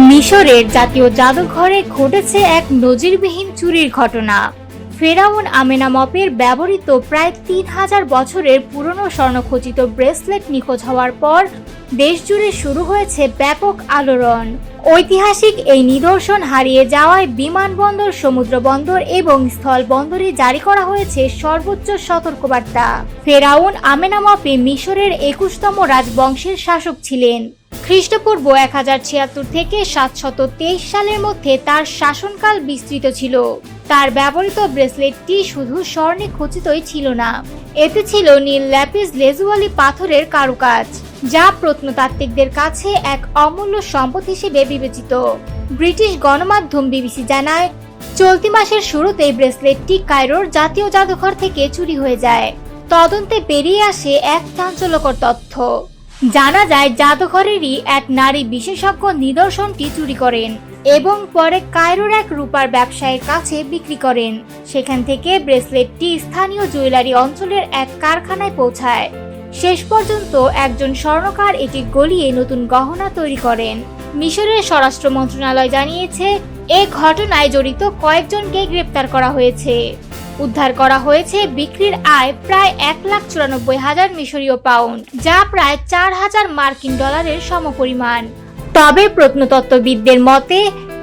মিশরের জাতীয় জাদুঘরে ঘটেছে এক নজিরবিহীন চুরির ঘটনা। ফেরাউন আমেনামপের ব্যবহৃত প্রায় তিন হাজার বছরের পুরনো স্বর্ণখচিত ব্রেসলেট নিখোঁজ হওয়ার পর দেশজুড়ে শুরু হয়েছে ব্যাপক আলোড়ন। ঐতিহাসিক এই নিদর্শন হারিয়ে যাওয়ায় বিমানবন্দর, সমুদ্রবন্দর এবং স্থলবন্দরে জারি করা হয়েছে সর্বোচ্চ সতর্কবার্তা। ফেরাউন আমেনামপে মিশরের একুশতম রাজবংশের শাসক ছিলেন। খ্রিস্টপূর্ব এক হাজার ছিয়াত্তর থেকে সাতশত তেইশ সালের মধ্যে তার শাসনকাল বিস্তৃত ছিল। তার ব্যবহৃত ব্রেসলেটটি শুধু স্বর্ণে খচিতই ছিল না, এতে ছিল নীল ল্যাপিস লেজুয়ালি পাথরের কারুকাজ, যা প্রত্নতাত্ত্বিকদের কাছে এক অমূল্য সম্পদ হিসেবে বিবেচিত। ব্রিটিশ গণমাধ্যম বিবিসি জানায়, চলতি মাসের শুরুতেই ব্রেসলেটটি কায়রোর জাতীয় জাদুঘর থেকে চুরি হয়ে যায়। তদন্তে বেরিয়ে আসে এক চাঞ্চল্যকর তথ্য। জানা যায় জাদুঘরেরই এক নারী বিশেষজ্ঞ নিদর্শনটি চুরি করেন এবং পরে কায়রোর এক রূপার ব্যবসায়ীর কাছে বিক্রি করেন। সেখান থেকে ব্রেসলেটটি স্থানীয় জুয়েলারি অঞ্চলের এক কারখানায় পৌঁছায়। শেষ পর্যন্ত একজন স্বর্ণকার এটি গলিয়ে নতুন গহনা তৈরি করেন। মিশরের স্বরাষ্ট্র মন্ত্রণালয় জানিয়েছে, এ ঘটনায় জড়িত কয়েকজনকে গ্রেপ্তার করা হয়েছে। উদ্ধার করা হয়েছে বিক্রির আয় প্রায় এক লাখ চুরানব্বই হাজার মিশরীয় পাউন্ড, যা প্রায় চার হাজার মার্কিন ডলারের সমপরিমাণ। তবে প্রত্নতত্ত্ববিদদের মতে,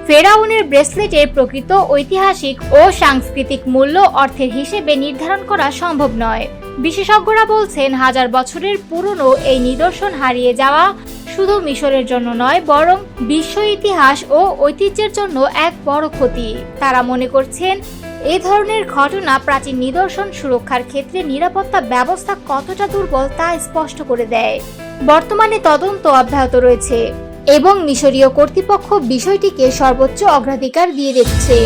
ফেরাউনের ব্রেসলেটের প্রকৃত ঐতিহাসিক ও সাংস্কৃতিক মূল্য অর্থের হিসেবে নির্ধারণ করা সম্ভব নয়। বিশেষজ্ঞরা বলছেন, হাজার বছরের পুরনো এই নিদর্শন হারিয়ে যাওয়া শুধু মিশরের জন্য নয়, বরং বিশ্ব ইতিহাস ও ঐতিহ্যের জন্য এক বড় ক্ষতি। তারা মনে করছেন এ ধরনের ঘটনা প্রাচীন নিদর্শন সুরক্ষার ক্ষেত্রে নিরাপত্তা ব্যবস্থা কতটা দুর্বল তা স্পষ্ট করে দেয়। বর্তমানে তদন্ত অব্যাহত রয়েছে এবং মিশরীয় কর্তৃপক্ষ বিষয়টিকে সর্বোচ্চ অগ্রাধিকার দিয়ে দেখছে